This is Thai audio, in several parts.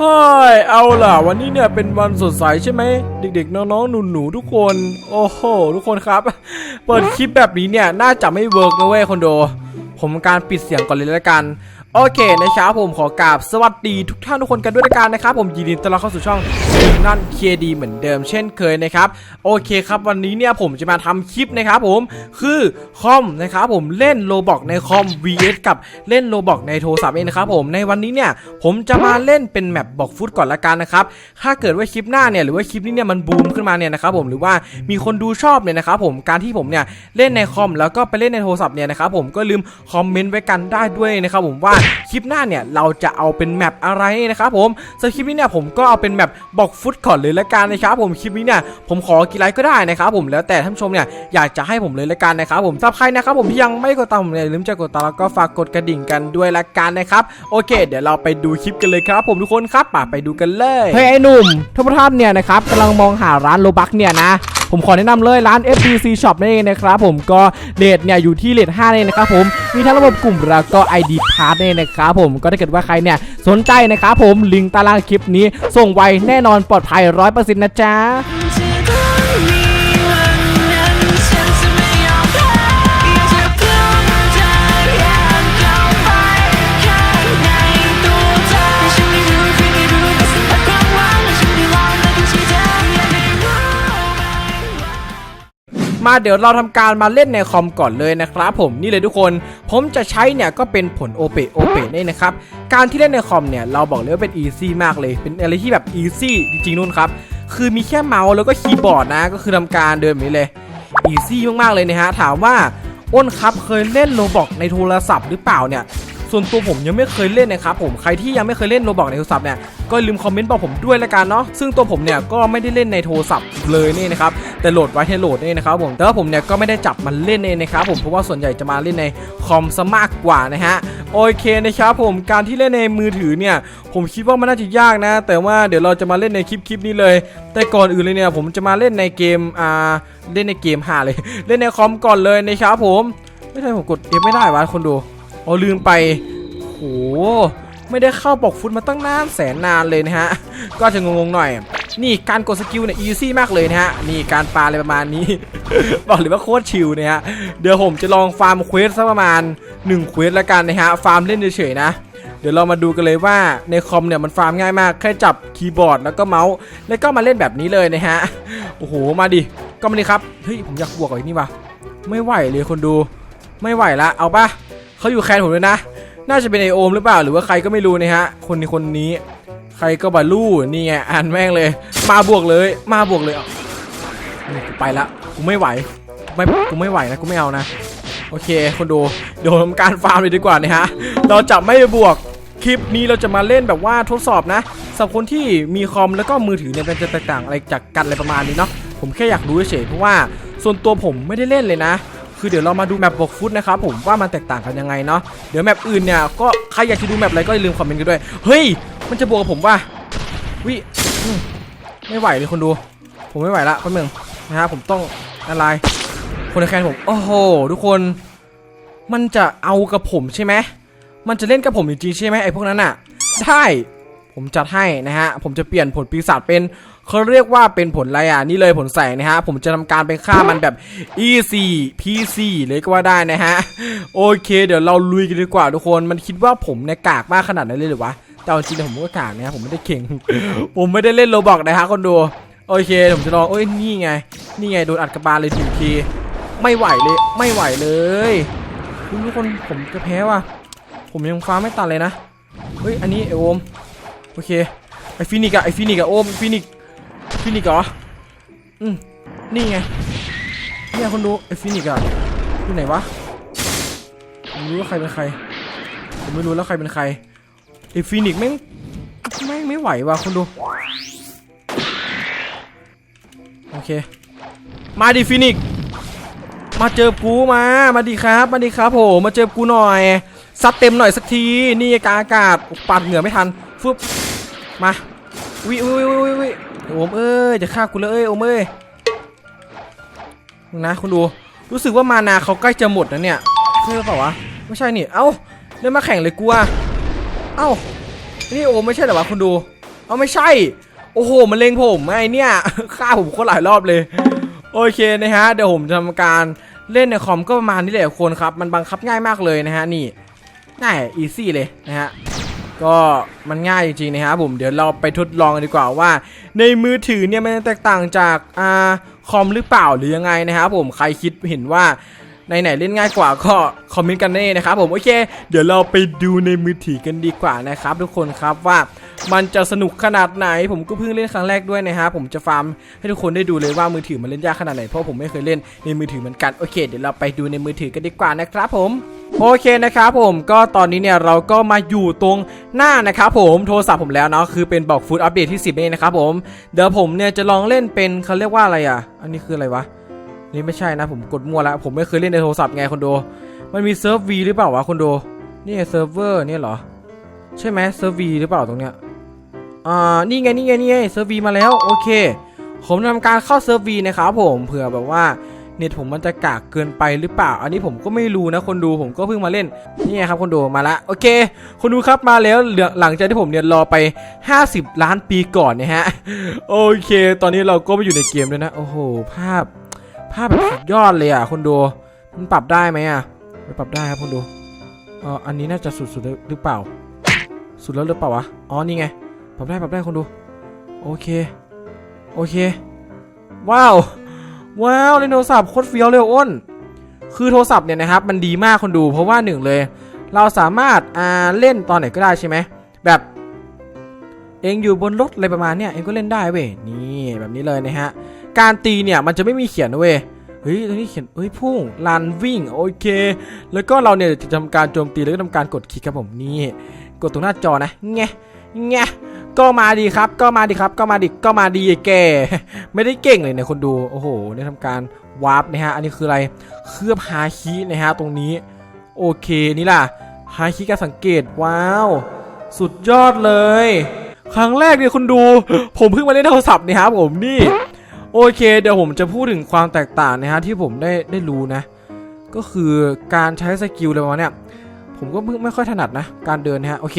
เฮ้ยเอาล่ะ วันนี้เนี่ยเป็นวันสดใสใช่ไหม เด็กๆ น้องๆ หนูๆ ทุกคน โอ้โห ทุกคนครับ เปิดคลิปแบบนี้เนี่ย น่าจะไม่เวิร์กนะเว้ยคอนโด ผมการปิดเสียงก่อนเลยละกัน โอเคนะครับผมขอกราบสวัสดีทุกท่านทุกคนกันด้วยกันนะครับผมยินดีต้อนรับเข้าสู่ช่องนั่นเคดีเหมือนเดิมเช่นเคยนะครับโอเคครับวันนี้เนี่ยผมจะมาทำคลิปนะครับผมคือคอมนะครับผมเล่นโลบอกในคอม vs กับเล่นโลบอกในโทรศัพท์เองนะครับผมในวันนี้เนี่ยผมจะมาเล่นเป็นแมปบอกฟุตก่อนละกันนะครับถ้าเกิดว่าคลิปหน้าเนี่ยหรือว่าคลิปนี้เนี่ยมันบูมขึ้นมาเนี่ยนะครับผมหรือว่ามีคนดูชอบเนี่ยนะครับผมการที่ผมเนี่ยเล่นในคอมแล้วก็ไปเล่นในโทรศัพท์เนี่ยนะครับผมก็ลืมคอมเมนต์ไว้กันได้ด้วยนะครับผมว่าคลิปหน้าเนี่ยเราจะเอาเป็นแมปอะไรนะครับผมสำหรับคลิปนี้เนี่ยผมก็เอาเป็นแมปบอกฟุตก่อนเลยละกันนะครับผมคลิปนี้เนี่ยผมขอกี่ไลค์ก็ได้นะครับผมแล้วแต่ท่านผู้ชมเนี่ยอยากจะให้ผมเลยละกันนะครับผมสำหรับใครนะครับผมที่ยังไม่กดตามผมเนี่ยอย่าลืมจะกดตามแล้วก็ฝากกดกระดิ่งกันด้วยละกันนะครับโอเค เดี๋ยวเราไปดูคลิปกันเลยครับ ผมทุกคนครับป่ะไปดูกันเลยเฮ้ยไอ้หนุ่มทุกท่านเนี่ยนะครับกำลังมองหาร้านโลบักเนี่ยนะผมขอแนะนำเลยร้าน FBC Shop นั่นเองนะครับผมก็เลทเนี่ยอยู่ที่เลท5เนี่ยนะครับผมมีทั้งระบบกลุ่มแล้วก็ ID Pass เนี่ยนะครับผมก็ถ้าเกิดว่าใครเนี่ยสนใจนะครับผมลิงก์ใตารางคลิปนี้ส่งไวแน่นอนปลอดภัย100%นะจ๊ะ มาเดี๋ยวเราทำการมาเล่นในคอมก่อนเลยนะครับผมนี่เลยทุกคน ผมจะใช้เนี่ยก็เป็นผลโอเปโอเปนี่นะครับ การที่เล่นในคอมเนี่ยเราบอกเลยว่าเป็นอีซี่มากเลย เป็นอะไรที่แบบอีซี่จริงๆนู่นครับ คือมีแค่เมาส์แล้วก็คีย์บอร์ดนะก็คือทำการเดินแบบนี้เลยอีซี่มากๆเลยนะฮะถามว่าอ้นครับเคยเล่นโลบอกในโทรศัพท์หรือเปล่าเนี่ยส่วนตัวผมยังไม่เคยเล่นนะครับผมใครที่ยังไม่เคยเล่นโรบอกในโทรศัพท์เนี่ย ก็ลืมคอมเมนต์บอกผมด้วยละกันเนาะซึ่งตัวผมเนี่ยก็ไม่ได้เล่นในโทรศัพท์เลยนี่นะครับแต่โหลดไว้ให้โหลดนี่นะครับผมแต่ว่าผมเนี่ยก็ไม่ได้จับมันเล่นเองนะครับผมเพราะว่าส่วนใหญ่จะมาเล่นในคอมซะมากกว่านะฮะโอเคนะครับผมการที่เล่นในมือถือเนี่ยผมคิดว่ามันน่าจะยากนะ แต่ว่าเดี๋ยวเราจะมาเล่นในคลิปคลิปนี้เลย แต่ก่อนอื่นเลยเนี่ยผมจะมาเล่นในเกมอ่าเล่นในเกมหาเลย เล่นในคอมก่อนเลยนะครับผมไม่ใช่ผมกด F ไม่ได้วะคนดูอ๋อลืมไปโอ้โห ไม่ได้เข้าบอกฟุตมาตั้งนานแสนนานเลยนะฮะ ก็จะงงๆหน่อย นี่การกดสกิลเนี่ยอีซี่มากเลยนะฮะ นี่การปาอะไรประมาณนี้ บอกเลยว่าโคตรชิลนะฮะ เดี๋ยวผมจะลองฟาร์มเควสสักประมาณ1เควสแล้วกันนะฮะ ฟาร์มเล่นเฉยๆนะเดี๋ยวเรามาดูกันเลยว่าในคอมเนี่ยมันฟาร์มง่ายมาก แค่จับคีย์บอร์ดแล้วก็เมาส์ แล้วก็มาเล่นแบบนี้เลยนะฮะ โอ้โห มาดิ ก็มาดิครับ เฮ้ย ผมอยากบวกกับไอ้นี่ว่ะ ไม่ไหวเลยคนดู ไม่ไหวละ เอาปะเขาอยู่แคนผมเลยนะ น่าจะเป็นไอโอมหรือเปล่าหรือว่าใครก็ไม่รู้นะฮะ คนนี้คนนี้ ใครก็บาลู่นี่ไงอ่านแม่งเลย มาบวกเลย มาบวกเลยอะนี่กูไปละกูไม่ไหวไม่กูไม่ไหวนะกูไม่เอานะ โอเคคนดูเดี๋ยวทำการฟาร์มเลยดีกว่านะฮะ เราจะไม่บวกคลิปนี้เราจะมาเล่นแบบว่าทดสอบนะสำหรับคนที่มีคอมแล้วก็มือถือเนี่ยมันจะแตกต่างอะไรจากกันอะไรประมาณนี้เนาะผมแค่อยากรู้เฉยเพราะว่าส่วนตัวผมไม่ได้เล่นเลยนะ คือเดี๋ยวเรามาดูแมปบอกฟุตนะครับผมว่ามันแตกต่างกันยังไงเนาะเดี๋ยวแมปอื่นเนี่ยก็ใครอยากจะดูแมปอะไรก็อย่าลืมคอมเมนต์กันด้วยเฮ้ยมันจะบวกกับผมว่าวิไม่ไหวเลยคนดู ผมไม่ไหวละแป๊บนึงนะฮะผมต้องอะไรคนในแคนผมโอ้โหทุกคน มันจะเอากับผมใช่ไหมมันจะเล่นกับผมจริงๆใช่ไหมไอ้พวกนั้นอะได้ผมจัดให้นะฮะผมจะเปลี่ยนผลปีศาจเป็น เขาเรียกว่าเป็นผลอะไรอะนี่เลยผลใส่นะฮะผมจะทำการไปฆ่ามันแบบ easy PC เลยก็ว่าได้นะฮะโอเคเดี๋ยวเราลุยกันดีกว่าทุกคนมันคิดว่าผมเนี่ยกากมากขนาดนั้นเลยหรือวะแต่เอาจริงๆผมก็กากนะผมไม่ได้เก่ง ผมไม่ได้เล่นโรบอกนะฮะคนดูโอเคผมจะลองเอ้ยนี่ไง นี่ไงโดนอัดกระบาลเลยทีทีไม่ไหวเลยไม่ไหวเลยทุกคนผมจะแพ้ว่ะผมยังฟ้าไม่ตัดเลยนะเฮ้ยอันนี้ไอโอมโอเคไอฟินิกอะไอฟินิกอะโอมฟินิก ฟินิกเหรอ อืม นี่ไง เนี่ยคนดูไอฟินิกอะอยู่ไหนวะผมไม่รู้ว่าใครเป็นใคร ผมไม่รู้แล้วใครเป็นใคร ไอฟินิกแม่งแม่งไม่ไหวว่ะคนดู โอเค มาดิฟินิก มาเจอกูมา มาดีครับ มาดีครับผมมาเจอกูหน่อยซัดเต็มหน่อยสักที นี่กาอากาศปาดเหงื่อไม่ทันฟึบมา วิวิวิวิวิโอมเอ้ยจะฆ่ากูเลยเอ้ยโอมเอ้ยนะคุณดูรู้สึกว่ามานาเขาใกล้จะหมดนะเนี่ยใช่หรือเปล่าวะไม่ใช่นี่เอ้าเล่นมาแข่งเลยกูอะเอ้านี่โอมไม่ใช่เหรอวะคุณดูเอาไม่ใช่ โอ้โหมันเล็งผมไอเนี่ยฆ่าผมคนหลายรอบเลย โอเคนะฮะเดี๋ยวผมจะทำการเล่นในคอมก็ประมาณนี้แหละคนครับ มันบังคับง่ายมากเลยนะฮะนี่ง่ายอีซี่เลยนะฮะ ก็มันง่ายจริงๆนะครับผมเดี๋ยวเราไปทดลองกันดีกว่าว่า ในมือถือเนี่ยมันแตกต่างจากอ่าคอมหรือเปล่าหรือยังไงนะครับผมใครคิดเห็นว่าในไหนเล่นง่ายกว่าก็คอมเมนต์กันได้นะครับผมโอเค เดี๋ยวเราไปดูในมือถือกันดีกว่านะครับ ทุกคนครับว่า มันจะสนุกขนาดไหน ผมก็เพิ่งเล่นครั้งแรกด้วยนะฮะผมจะฟาร์มให้ทุกคนได้ดูเลยว่ามือถือมันเล่นยากขนาดไหนเพราะผมไม่เคยเล่นในมือถือเหมือนกันโอเค เดี๋ยวเราไปดูในมือถือกันดีกว่านะครับผมโอเคนะครับผมก็ตอนนี้เนี่ยเราก็มาอยู่ตรงหน้านะครับผมโทรศัพท์ผมแล้วเนาะคือเป็นบอกฟูดอัปเดตที่ 10นี่นะครับผมเดี๋ยวผมเนี่ยจะลองเล่นเป็นเขาเรียกว่าอะไรอะ อันนี้คืออะไรวะนี่ไม่ใช่นะผมกดมั่วแล้วผมไม่เคยเล่นในโทรศัพท์ไงคนดมันมีเซิร์ฟวีหรือเปล่าวะคนดนี่เซิร์ฟเวอร์เนี่ยเหรอ ใช่ไหมเซิร์ฟวีหรือเปล่าตรงเนี้ย อ่านี่ไงนี่ไงนี่ไงเซิร์ฟวีมาแล้วโอเค ผมทำการเข้าเซิร์ฟวีนะครับผมเผื่อแบบว่าเน็ตผมมันจะกากเกินไปหรือเปล่า อันนี้ผมก็ไม่รู้นะคนดูผมก็เพิ่งมาเล่น นี่ไงครับคนดูมาละโอเค คนดูครับมาแล้วหลังจากที่ผมเนี่ยรอไป 50 ล้านปีก่อนเนี่ยฮะ โอเค ตอนนี้เราก็มาอยู่ในเกมแล้วนะ โอ้โห ภาพ ภาพแบบสุดยอดเลยอะคนดู มันปรับได้ไหมอะไม่ปรับได้ครับคนดู เอออันนี้น่าจะสุดๆหรือเปล่า สุดแล้วหรือเปล่าวะ อ๋อ นี่ไง ปรับได้ปรับได้คนดู โอเค โอเค ว้าว ว้าวเลนโทรศัพท์โคตรเฟี้ยวเลยอ้น คือโทรศัพท์เนี่ยนะครับ มันดีมากคนดู เพราะว่าหนึ่งเลย เราสามารถอ่าเล่นตอนไหนก็ได้ใช่ไหม แบบ เองอยู่บนรถอะไรประมาณเนี้ยเองก็เล่นได้เว้ย นี่แบบนี้เลยนะฮะ การตีเนี่ยมันจะไม่มีเขียนเว้ยเฮ้ยตรงนี้เขียนเฮ้ยพุ่งลันวิ่งโอเค แล้วก็เราเนี่ยจะทำการโจมตีแล้วก็ทำการกดคลิกครับผมนี่ กดตรงหน้าจอนะแงะแงะ ก็มาดีครับ ก็มาดีครับ ก็มาดิก็มาดีแก ไม่ได้เก่งเลยเนี่ยคนดู โอ้โห ได้ทำการวาร์ปนะฮะ อันนี้คืออะไร เคลือบฮาคินะฮะตรงนี้ โอเคนี่ล่ะ ฮาคิการสังเกต ว้าว สุดยอดเลย ครั้งแรกเนี่ยคุณดู ผมเพิ่งมาเล่นโทรศัพท์นะครับผมนี่ โอเค เดี๋ยวผมจะพูดถึงความแตกต่างนะฮะที่ผมได้ได้รู้นะ ก็คือการใช้สกิลอะไรมาเนี้ยผมก็เพิ่งไม่ค่อยถนัดนะ การเดินนะฮะ โอเค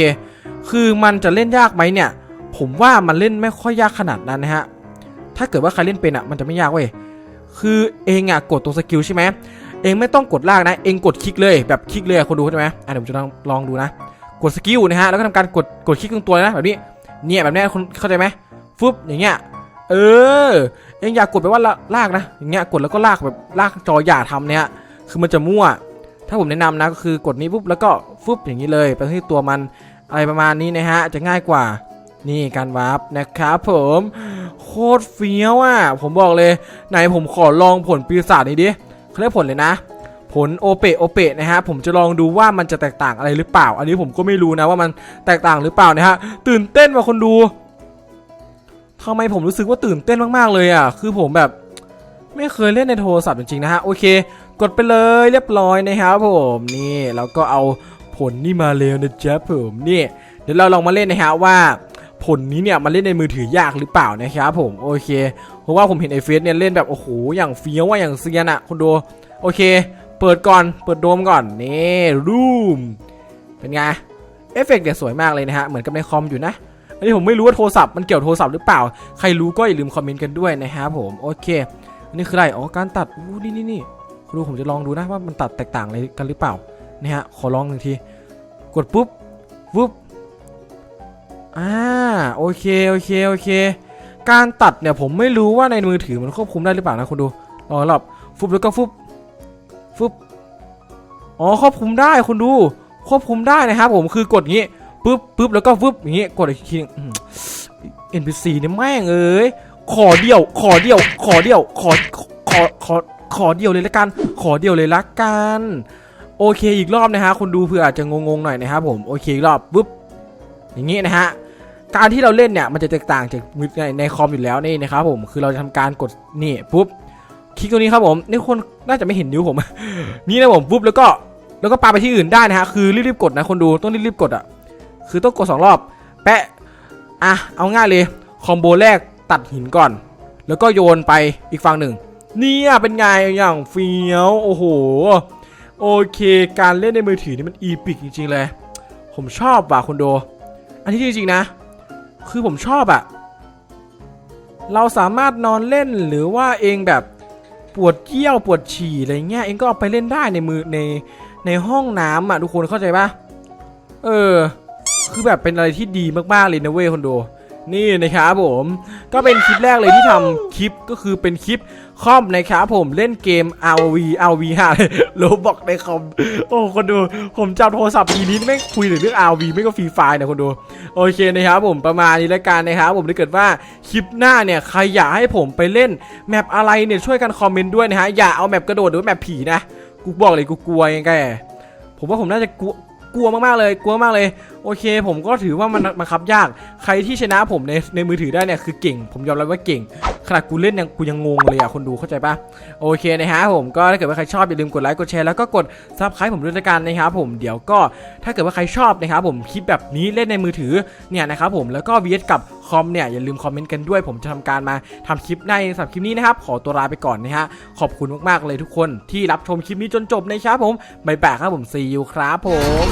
คือมันจะเล่นยากไหมเนี่ย ผมว่ามันเล่นไม่ค่อยยากขนาดนั้นนะฮะ ถ้าเกิดว่าใครเล่นเป็นอะมันจะไม่ยากเว้ย คือเองอะกดตรงสกิลใช่ไหม เองไม่ต้องกดลากนะ เองกดคลิกเลยแบบคลิกเลยคนดูใช่ไหมอะเดี๋ยวผมจะลองลองดูนะ กดสกิลนะฮะ แล้วก็ทำการกดกดคลิกตรงตัวเลยนะแบบนี้ เนี่ยแบบนี้คุณเข้าใจไหมฟึบอย่างเงี้ย เออ เองอยากกดไปว่าลากนะ อย่างเงี้ยกดแล้วก็ลากแบบลากจออย่าทำเนี่ย คือมันจะมั่ว ถ้าผมแนะนำนะก็คือกดนี้ปุ๊บแล้วก็ฟึบอย่างนี้เลยไปที่ตัวมันอะไรประมาณนี้นะฮะ จะง่ายกว่า นี่การวาร์ปนะครับผมโคตรเฟี้ยวอะ ผมบอกเลยไหนผมขอลองผลปีศาจนี้ดิเขาเรียกผลเลยนะ ผลโอเปโอเปะนะฮะผมจะลองดูว่ามันจะแตกต่างอะไรหรือเปล่า อันนี้ผมก็ไม่รู้นะว่ามันแตกต่างหรือเปล่านะฮะตื่นเต้นว่ะคนดูทำไมผมรู้สึกว่าตื่นเต้นมากๆเลยอะคือผมแบบไม่เคยเล่นในโทรศัพท์จริงๆนะฮะโอเค กดไปเลยเรียบร้อยนะครับผมนี่แล้วก็เอาผลนี่มาเลยนะจ๊ะผมนี่ เดี๋ยวเราลองมาเล่นนะฮะว่า ผลนี้เนี่ยมันเล่นในมือถือยากหรือเปล่านะครับผมโอเค เพราะว่าผมเห็นไอเฟสเนี่ยเล่นแบบโอ้โหอย่างเฟี้ยวว่าอย่างเซียนอะคุณดูโอเค เปิดก่อนเปิดโดมก่อนนี่รูมเป็นไงเอฟเฟกต์เนี่ยสวยมากเลยนะฮะเหมือนกับในคอมอยู่นะอันนี้ผมไม่รู้ว่าโทรศัพท์มันเกี่ยวโทรศัพท์หรือเปล่า ใครรู้ก็อย่าลืมคอมเมนต์กันด้วยนะครับผมโอเคอันนี้คืออะไรอ๋อการตัดอู้นี่นี่นี่คุณดูผมจะลองดูนะว่ามันตัดแตกต่างอะไรกันหรือเปล่านะฮะขอลองหนึ่งทีกดปุ๊บวุบ อ่าโอเคโอเคโอเค การตัดเนี่ยผมไม่รู้ว่าในมือถือมันควบคุมได้หรือเปล่านะคุณดูลอรอบฟุบแล้วก็ฟุบฟุบอ๋อควบคุมได้คุณดู ควบคุมได้นะครับผมคือกดงี้ปุ๊บปุ๊บแล้วก็ฟุบอย่างงี้กดอีกทีหนึ่งอืม NPC เนี่ยแม่งเอ้ยขอเดียว ขอเดียว ขอเดียว ขอขอขอขอเดียวเลยละกัน ขอเดียวเลยละกันโอเคอีกรอบนะฮะคนดูเผื่ออาจจะงงๆหน่อยนะครับผมโอเคอีกรอบปุ๊บอย่างงี้นะฮะ การที่เราเล่นเนี่ยมันจะแตกต่างจากมือในในคอมอยู่แล้วนี่นะครับผมคือเราจะทำการกดนี่ปุ๊บคลิกตรงนี้ครับผมนี่คนน่าจะไม่เห็นนิ้วผม นี่นะผมปุ๊บแล้วก็แล้วก็ปาไปที่อื่นได้นะฮะคือรีบๆกดนะคนดูต้องรีบๆกดอะคือต้องกดสองรอบ แปะอะเอาง่ายเลยคอมโบแรกตัดหินก่อน แล้วก็โยนไปอีกฝั่งหนึ่งเนี่ยเป็นไงอย่างเฟี้ยวโอ้โหโอเคการเล่นในมือถือนี่มันอีพิกจริงๆเลย ผมชอบว่ะคุณโดอันนี้จริงๆนะ คือผมชอบอะเราสามารถนอนเล่นหรือว่าเองแบบปวดเยี่ยวปวดฉี่อะไรเงี้ยเองก็เอาไปเล่นได้ในมือในในห้องน้ำอะทุกคนเข้าใจปะเออ คือแบบเป็นอะไรที่ดีมากๆเลยนะเว้ยคนดู นี่นะครับผมก็เป็นคลิปแรกเลยที่ทำคลิปก็คือเป็นคลิปคอมนะครับผมเล่นเกม RV RV 5โลบอกในคอมโอ้คนดูผมจับโทรศัพท์ทีนี้ไม่คุยถึงเรื่อง RV ไม่ก็ฟรีไฟนะคนดูโอเคนะครับผมประมาณนี้แล้วกันนะครับผมถ้าเกิดว่าคลิปหน้าเนี่ยใครอยากให้ผมไปเล่นแมปอะไรเนี่ยช่วยกันคอมเมนต์ด้วยนะฮะอย่าเอาแมปกระโดดหรือแมปผีนะกูบอกเลยกูกลัวยังไงผมว่าผมน่าจะกลัวกลัวมากๆเลยกลัวมากเลยโอเค ผมก็ถือว่ามันบังคับยาก ใครที่ชนะผมในในมือถือได้เนี่ยคือเก่ง ผมยอมรับว่าเก่ง ขนาดกูเล่นยังกูยังงงเลยอะคนดูเข้าใจปะโอเคนะฮะผมก็ถ้าเกิดว่าใครชอบอย่าลืมกดไลค์กดแชร์แล้วก็กดซับสไครต์ผมด้วยละกันนะครับผมเดี๋ยวก็ถ้าเกิดว่าใครชอบนะครับผมคลิปแบบนี้เล่นในมือถือเนี่ยนะครับผมแล้วก็ VS กับคอมเนี่ยอย่าลืมคอมเมนต์กันด้วยผมจะทำการมาทำคลิปในสับคลิปนี้นะครับขอตัวลาไปก่อนนะฮะขอบคุณมากๆเลยทุกคนที่รับชมคลิปนี้จนจบนะครับผมบ๊ายบายครับผมซีอูครับผม